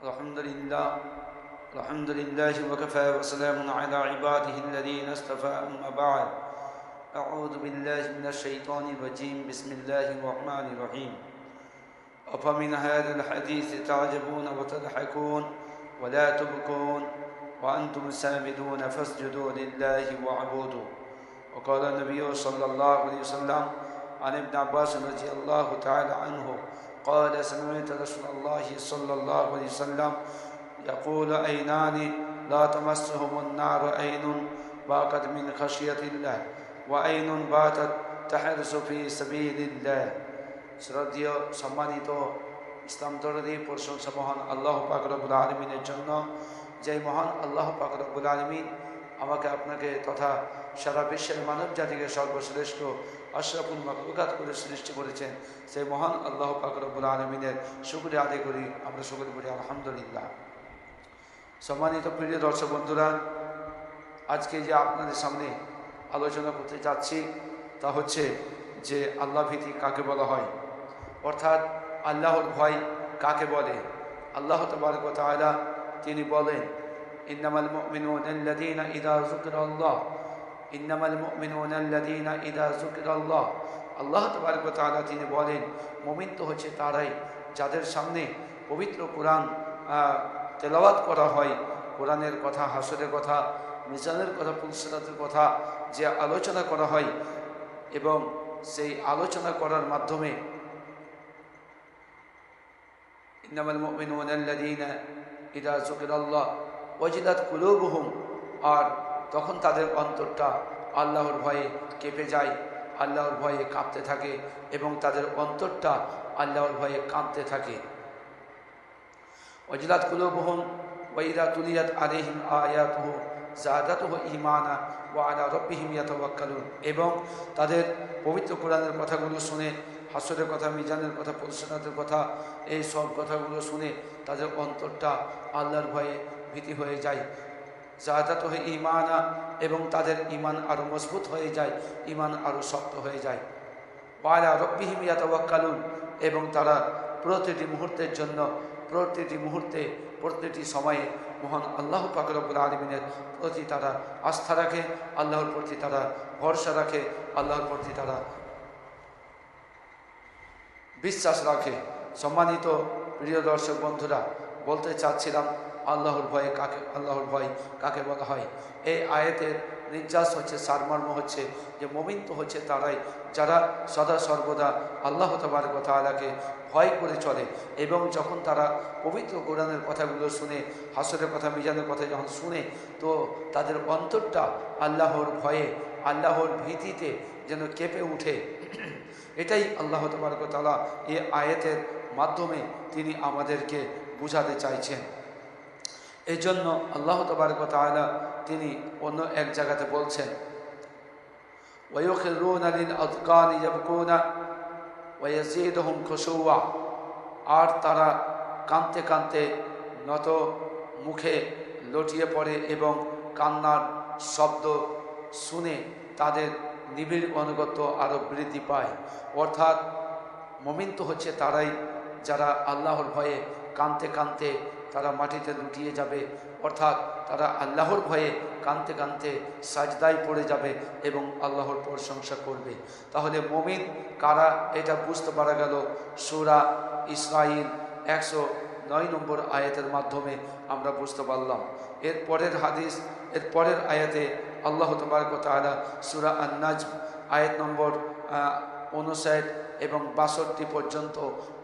الحمد لله الحمد لله وكفى وسلام على عباده الذين اصطفى أما بعد. أعوذ بالله من الشيطان الرجيم. بسم الله الرحمن الرحيم. أفمن هذا الحديث تعجبون وتضحكون ولا تبكون وأنتم سامدون فاسجدوا لله واعبدوا. وقال النبي صلى الله عليه وسلم عن ابن عباس رضي الله تعالى عنه قال سمعت رسول الله صلى الله عليه وسلم يقول عينان لا تمسهم النار عين باقت من خشية الله وعين باتت تحرس في سبيل الله শ্রদ্ধীয় সম্মানিত ইসলাম দরদি প্রশংসা মহান আল্লাহ পাকরবুল আলমিনের জন্য যে মহান আল্লাহ পাকরবুল আলমিন আমাকে আপনাকে তথা সারা বিশ্বের মানব জাতিকে সর্বশ্রেষ্ঠ আশরাফুল মকলুকাত করে সৃষ্টি করেছেন। সেই মহান আল্লাহ পাকরবুল আলমিনের শুক্রিয়া আদায় করি। আমরা শুক্রিয়া করি আলহামদুলিল্লাহ। সম্মানিত প্রিয় দর্শক বন্ধুরা, আজকে যে আপনাদের সামনে আলোচনা করতে যাচ্ছি তা হচ্ছে যে আল্লাহ ভীতি কাকে বলা হয়? অর্থাৎ আল্লাহর ভয় কাকে বলে? আল্লাহ তবারক তাআলা তিনি বলেন ইন্নামাল মুমিনুন আল্লাযীনা ইযা যুকিরাল্লাহ ইন্নামাল মুমিনুন আল্লাযীনা ইযা যুকিরাল্লাহ আল্লাহ তবারক তাআলা তিনি বলেন, মুমিন তো হচ্ছে তারাই যাদের সামনে পবিত্র কোরআন তেলাওয়াত করা হয়। কোরআনের কথা, হাসরের কথা, মিজানের কথা পুলসরাতের কথা যে আলোচনা করা হয় এবং সেই আলোচনা করার মাধ্যমে ইন্নামাল মুমিনুনা আল্লাযীনা ইযা যুকিরাল্লাহ ওয়াজিলাত কুলুবুহুম, আর তখন তাদের অন্তরটা আল্লাহর ভয়ে কেঁপে যায়, আল্লাহর ভয়ে কাঁপতে থাকে এবং তাদের অন্তরটা আল্লাহর ভয়ে কাঁপতে থাকে। ওয়াজিলাত কুলুবুহুম ওয়াইদা তুলিয়াত আলাইহিম আয়াতুহু জাদাতুহু ঈমানা ওয়া আলা রাব্বিহিম ইয়াতাওয়াক্কালুন, এবং তাদের পবিত্র কোরআনের কথাগুলো শুনে, হাসরের কথা, মিজানের কথা পরিসনাতের কথা, এই সব কথাগুলো শুনে তাদের অন্তরটা আল্লাহর ভয়ে ভীতি হয়ে যায়। জাহাদাত হয়ে ইমানা এবং তাদের ইমান আরও মজবুত হয়ে যায় ইমান আরও শক্ত হয়ে যায়। বালা রব্বিহিম ইয়াতাওয়াক্কালুন এবং তারা প্রতিটি মুহূর্তের জন্য, প্রতিটি মুহূর্তে, প্রতিটি সময়ে মহান আল্লাহ পাকরবুল আলমিনের প্রতি তারা আস্থা রাখে, আল্লাহর প্রতি তারা ভরসা রাখে, আল্লাহর প্রতি তারা বিশ্বাস রাখে। সম্মানিত প্রিয় দর্শক বন্ধুরা, বলতে চাচ্ছিলাম আল্লাহর ভয়ে কাকে, আল্লাহর ভয় কাকে বলা হয়? এই আয়াতের নির্যাস হচ্ছে, সারমর্ম হচ্ছে যে মমিন তো হচ্ছে তারাই যারা সদা সর্বদা আল্লাহ তবার কথা আলাকে ভয় করে চলে এবং যখন তারা পবিত্র কোরআনের কথাগুলো শুনে, হাসরের কথা, মিজানের কথা যখন শুনে, তো তাদের অন্তরটা আল্লাহর ভয়ে, আল্লাহর ভীতিতে যেন কেঁপে উঠে। এটাই আল্লাহ তবরকতালা এই আয়াতের মাধ্যমে তিনি আমাদেরকে বুঝাতে চাইছেন। এই জন্য আল্লাহ তবরক তালা তিনি অন্য এক জায়গাতে বলছেন আর তারা কাঁদতে কাঁদতে নত মুখে লটিয়ে পড়ে এবং কান্নার শব্দ শুনে তাদের নিবিড় অনুগত আরও বৃদ্ধি পায়। অর্থাৎ মমিন তো হচ্ছে তারাই যারা আল্লাহর ভয়ে কানতে কানতে তারা মাটিতে লুটিয়ে যাবে। অর্থাৎ তারা আল্লাহর ভয়ে কানতে কানতে সাজদাই পড়ে যাবে এবং আল্লাহর প্রশংসা করবে। তাহলে মমিন কারা এটা বুঝতে পারা গেল সুরা ইসরাইল একশো নয় নম্বর আয়াতের মাধ্যমে আমরা বুঝতে পারলাম। এর পরের হাদিস, এর পরের আয়াতে আল্লাহ তবারক তালা সুরা আন্নাজ আয়াত নম্বর উনষাট এবং বাষট্টি পর্যন্ত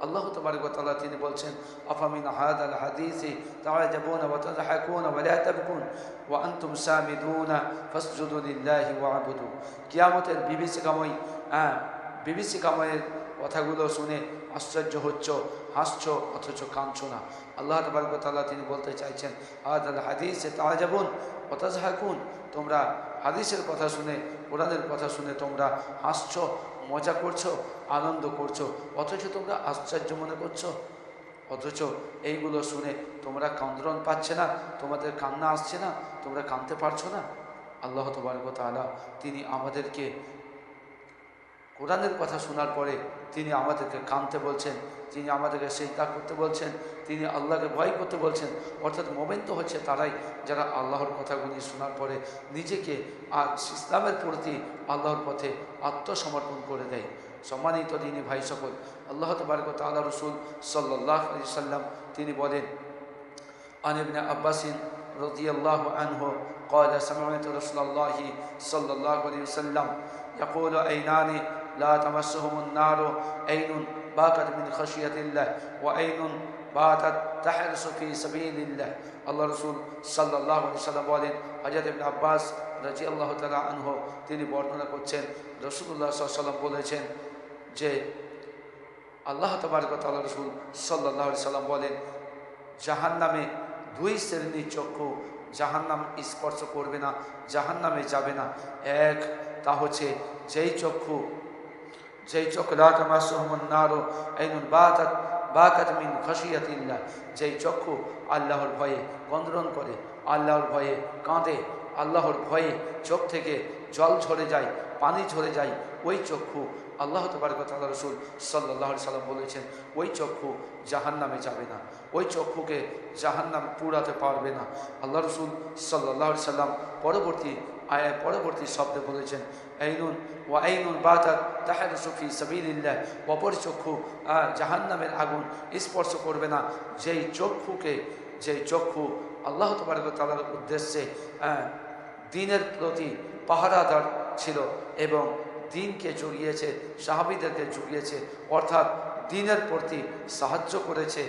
আল্লাহ তোমার তালা তিনি বলছেন, আফামিন হাদ আল হাদিসি তারা যাবুন ওয়াতাহাকুন ওয়ালা তাবকুন ওয়া আনতুম সামিদুনা ফাসজুদু লিল্লাহি ওয়াবুদু কিয়ামতের বিভীষিকাময় হ্যাঁ বিভীষিকাময়ের কথাগুলো শুনে আশ্চর্য হচ্ছ, হাসছ, অথচ কাঁদছ না। আল্লাহ তাল্লাহ তিনি বলতে চাইছেন আদ আল হাদিসে তারা যাবুন হাকুন তোমরা হাদিসের কথা শুনে, কোরআনের কথা শুনে তোমরা হাসছ, মজা করছ, আনন্দ করছ, অথচ তোমরা আশ্চর্য মনে করছ। অথচ এইগুলো শুনে তোমরা কান্দরন পাচ্ছে না, তোমাদের কান্না আসছে না, তোমরা কাঁদতে পারছ না। আল্লাহ তবারক তালা তিনি আমাদেরকে কোরআনের কথা শোনার পরে তিনি আমাদেরকে কানতে বলছেন তিনি আমাদেরকে সেজদা করতে বলছেন তিনি আল্লাহকে ভয় করতে বলছেন অর্থাৎ মোমেন তো হচ্ছে তারাই যারা আল্লাহর কথাগুলি শোনার পরে নিজেকে আর ইসলামের প্রতি আল্লাহর পথে আত্মসমর্পণ করে দেয় সম্মানিত দিনী ভাই সকল আল্লাহ তবারক তাল্লাহ রসুল সাল্লাহ আলি সাল্লাম তিনি বলেন عن ابن عباس رضي الله عنه قال سمعت رسول الله صلى الله عليه وسلم يقول عينان لا تمسهم النار عين باكت من خشية الله وعين باتت تحرس في سبيل الله আল্লাহ রসুল সাল্লাহ সাল্লাম বলেন হজরত ইবনে আব্বাস রাজি আল্লাহ তালা আনহ তিনি বর্ণনা করছেন রসুল্লাহ সাল্লাম বলেছেন যে আল্লাহ তবারক তাল্লাহ রসুল সাল্লাহ সাল্লাম বলেন জাহান নামে দুই শ্রেণীর চক্ষু জাহান নাম স্পর্শ করবে না জাহান নামে যাবে না এক তা হচ্ছে যেই চক্ষু যেই চোখ রাতামাসহমন্নারো এইনুন বাতাত, বাকাত মিন খসিয়াতিল্লাহ যেই চক্ষু আল্লাহর ভয়ে কন্দরন করে, আল্লাহর ভয়ে কাঁদে, আল্লাহর ভয়ে চোখ থেকে জল ঝরে যায়, পানি ঝরে যায়, ওই চক্ষু আল্লাহ তবারক তাল্লাহ রসুল সাল্লাহ সাল্লাম বলেছেন, ওই চক্ষু জাহান নামে যাবে না, ওই চক্ষুকে জাহান নাম পুরাতে পারবে না। আল্লাহ রসুল সাল্লাহ সাল্লাম পরবর্তী আয় পরবর্তী শব্দে বলেছেন এইনুন ও আইনুন বাতাত তাহার সুফি সাবিল্লাহ অপর চক্ষু জাহান নামের আগুন স্পর্শ করবে না। যেই চক্ষুকে, যেই চক্ষু আল্লাহ তবারক তাল্লার উদ্দেশ্যে দিনের প্রতি পাহারাদার ছিল এবং দিনকে জুগিয়েছে, সাহাবিদেরকে জুগিয়েছে, অর্থাৎ দিনের প্রতি সাহায্য করেছে,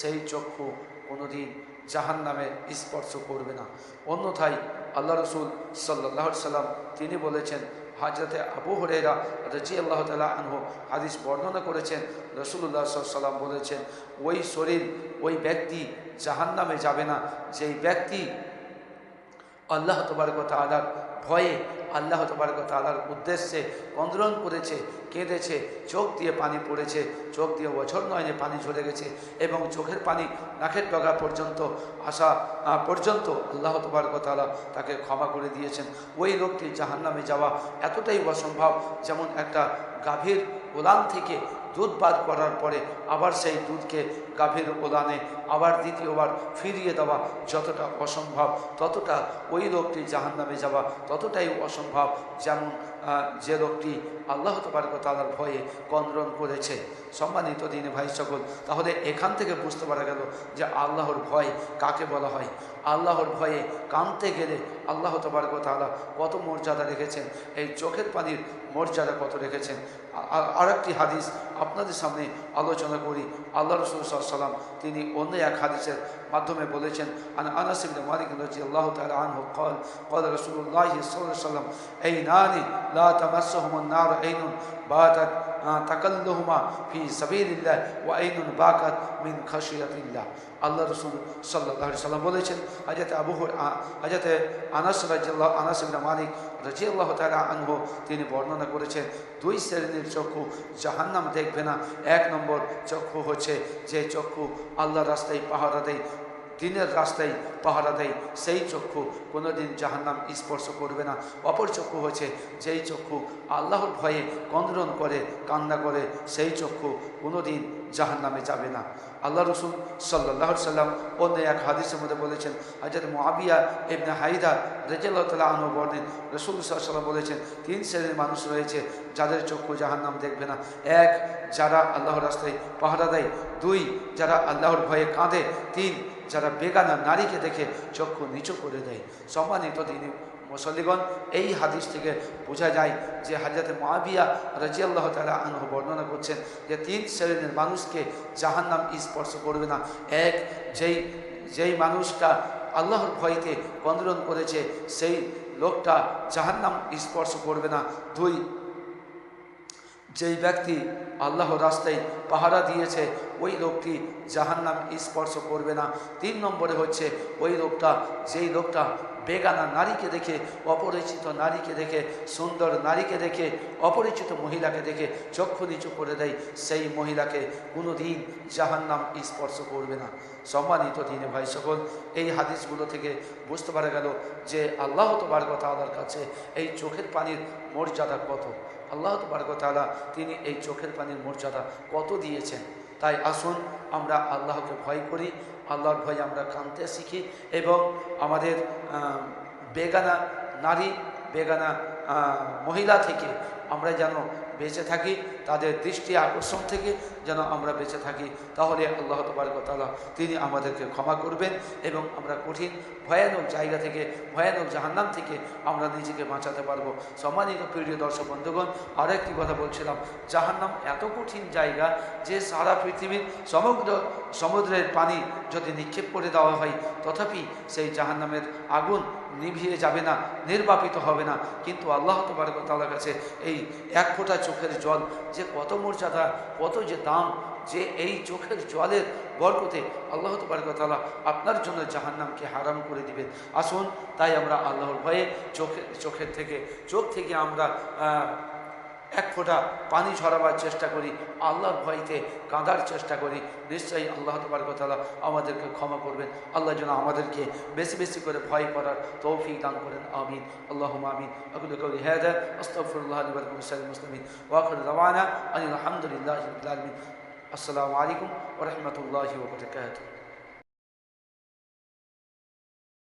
সেই চক্ষু কোনোদিন জাহান নামে স্পর্শ করবে না। অন্যথায় আল্লাহ রসুল সাল্লাহ সাল্লাম তিনি বলেছেন, হাজরতে আবু হরেরা রাজি আল্লাহ তালা আনহ হাদিস বর্ণনা করেছেন রসুল্লাহ সাল্লাম বলেছেন, ওই শরীর, ওই ব্যক্তি জাহান নামে যাবে না। যেই ব্যক্তি আল্লাহ তোমার কথা আদার ভয়ে আল্লাহ তবারক তালার উদ্দেশ্যে কন্দরন করেছে, কেঁদেছে, চোখ দিয়ে পানি পড়েছে, চোখ দিয়ে বছর নয়নে পানি ঝরে গেছে এবং চোখের পানি নাকের ডগা পর্যন্ত, আসা পর্যন্ত আল্লাহ তবারক তালা তাকে ক্ষমা করে দিয়েছেন। ওই লোকটি জাহান্নামে যাওয়া এতটাই অসম্ভব যেমন একটা গাভীর ওলান থেকে দুধ বাদ করার পরে আবার সেই দুধকে গাভীর ওলানে আবার দ্বিতীয়বার ফিরিয়ে দেওয়া যতটা অসম্ভব, ততটা ওই লোকটি জাহান নামে যাওয়া, ততটাই অসম্ভব যেমন যে লোকটি আল্লাহ তবারক তালার ভয়ে কন্দরন করেছে। সম্মানিত দিনে ভাই সকল, তাহলে এখান থেকে বুঝতে পারা গেল যে আল্লাহর ভয় কাকে বলা হয়। আল্লাহর ভয়ে কানতে গেলে আল্লাহ তবারক তালা কত মর্যাদা রেখেছেন, এই চোখের পানির মর্যাদা কত রেখেছেন আর একটি হাদিস আপনাদের সামনে আলোচনা করি। আল্লাহ রসুল সাল্লাম তিনি অন্য এক হাদিসের মাধ্যমে বলেছেন আনাসিম মালিক রাজি আল্লাহ তালা আনহু কল কল রসুল্লাহ সাল্লাম এই নানি লা তামাসহুমুন নার আইনুন বাতাত তাকাল্লুহুমা ফি সাবিলিল্লাহ ওয়া আইনুন বাকাত মিন খাশিয়াতিল্লাহ। আল্লাহ রসুল সাল্লাহ সাল্লাম বলেছেন হাজরত আবু হাজরতে আনাস রাজিয়াল্লাহ আনাস ইবনে মালিক রাজি আল্লাহ তালা আনহু তিনি বর্ণনা করেছেন, দুই শ্রেণির চক্ষু জাহান্নাম দেখবে না। এক নম্বর চক্ষু হচ্ছে যে চক্ষু আল্লাহ রাস্তায় পাহারা দেয় দিনের রাস্তায় পাহারা দেয়, সেই চক্ষু কোনোদিন জাহান্নাম স্পর্শ করবে না। অপর চক্ষু হচ্ছে যেই চক্ষু আল্লাহর ভয়ে কন্দরন করে, কান্না করে, সেই চক্ষু কোনোদিন জাহান্নামে যাবে না। আল্লাহ রসুল সাল্লাহ সাল্লাম অন্য এক হাদিসের মধ্যে বলেছেন হাজর মহাবিয়া ইবনে হাইদা রেজাল্লাহ আনু বর্ণেন রসুল সাল্লাম বলেছেন, তিন শ্রেণির মানুষ রয়েছে যাদের চক্ষু জাহান্নাম দেখবে না। এক, যারা আল্লাহর রাস্তায় পাহারা দেয়। দুই, যারা আল্লাহর ভয়ে কাঁদে। তিন যারা বেগানা নারীকে দেখে চক্ষু নিচু করে দেয়। সম্মানিত তিনি মুসল্লিগণ, এই হাদিস থেকে বোঝা যায় যে হাজরত রাজি আল্লাহ তালা আনহ বর্ণনা করছেন যে তিন শ্রেণির মানুষকে জাহান্নাম স্পর্শ করবে না। এক, যেই যেই মানুষটা আল্লাহর ভয়তে কন্দরন করেছে, সেই লোকটা জাহান্নাম স্পর্শ করবে না। দুই, যেই ব্যক্তি আল্লাহ রাস্তায় পাহারা দিয়েছে ওই লোকটি জাহান্নাম স্পর্শ করবে না। তিন নম্বরে হচ্ছে ওই লোকটা, যেই লোকটা বেগানা নারীকে দেখে, অপরিচিত নারীকে দেখে, সুন্দর নারীকে দেখে, অপরিচিত মহিলাকে দেখে চক্ষু নিচু করে দেয়, সেই মহিলাকে কোনো দিন জাহান্নাম স্পর্শ করবে না। সম্মানিত দিনে ভাই সকল, এই হাদিসগুলো থেকে বুঝতে পারা গেল যে আল্লাহ তোবার কথা আলার কাছে এই চোখের পানির মর্যাদা কত। আল্লাহ আলা তিনি এই চোখের পানির মর্যাদা কত দিয়েছেন। তাই আসুন আমরা আল্লাহকে ভয় করি, আল্লাহর ভয় আমরা কানতে শিখি এবং আমাদের বেগানা নারী, বেগানা মহিলা থেকে আমরা যেন বেঁচে থাকি। তাদের দৃষ্টি আকর্ষণ থেকে যেন আমরা বেঁচে থাকি, তাহলে আল্লাহ তবরকতালা তিনি আমাদেরকে ক্ষমা করবেন এবং আমরা কঠিন, ভয়ানক জায়গা থেকে, ভয়ানক জাহান্নাম থেকে আমরা নিজেকে বাঁচাতে পারব। সম্মানিত প্রিয় দর্শক বন্ধুগণ আরও একটি কথা বলছিলাম, জাহান্নাম এত কঠিন জায়গা যে সারা পৃথিবীর সমগ্র সমুদ্রের পানি যদি নিক্ষেপ করে দেওয়া হয়, তথাপি সেই জাহান্নামের আগুন নিভিয়ে যাবে না, নির্বাপিত হবে না। কিন্তু আল্লাহ তবরকতালার কাছে এই এক ফোঁটা চোখের জল যে কত মর্যাদা, কত যে দাম, যে এই চোখের জলের বরকতে আল্লাহ তবরকতালা আপনার জন্য জাহান্নামকে হারাম করে দিবেন। আসুন, তাই আমরা আল্লাহর ভয়ে চোখে, চোখের থেকে, চোখ থেকে আমরা এক ফোঁটা পানি ঝরাবার চেষ্টা করি, আল্লাহর ভয়তে কাঁদার চেষ্টা করি, নিশ্চয়ই আল্লাহ তোমার কথা আমাদেরকে ক্ষমা করবেন। আল্লাহ যেন আমাদেরকে বেশি বেশি করে ভয় করার তৌফিক দান করেন, আমিন। আল্লাহ আমিন। আসসালামু আলাইকুম ওরহমতুল্লাহি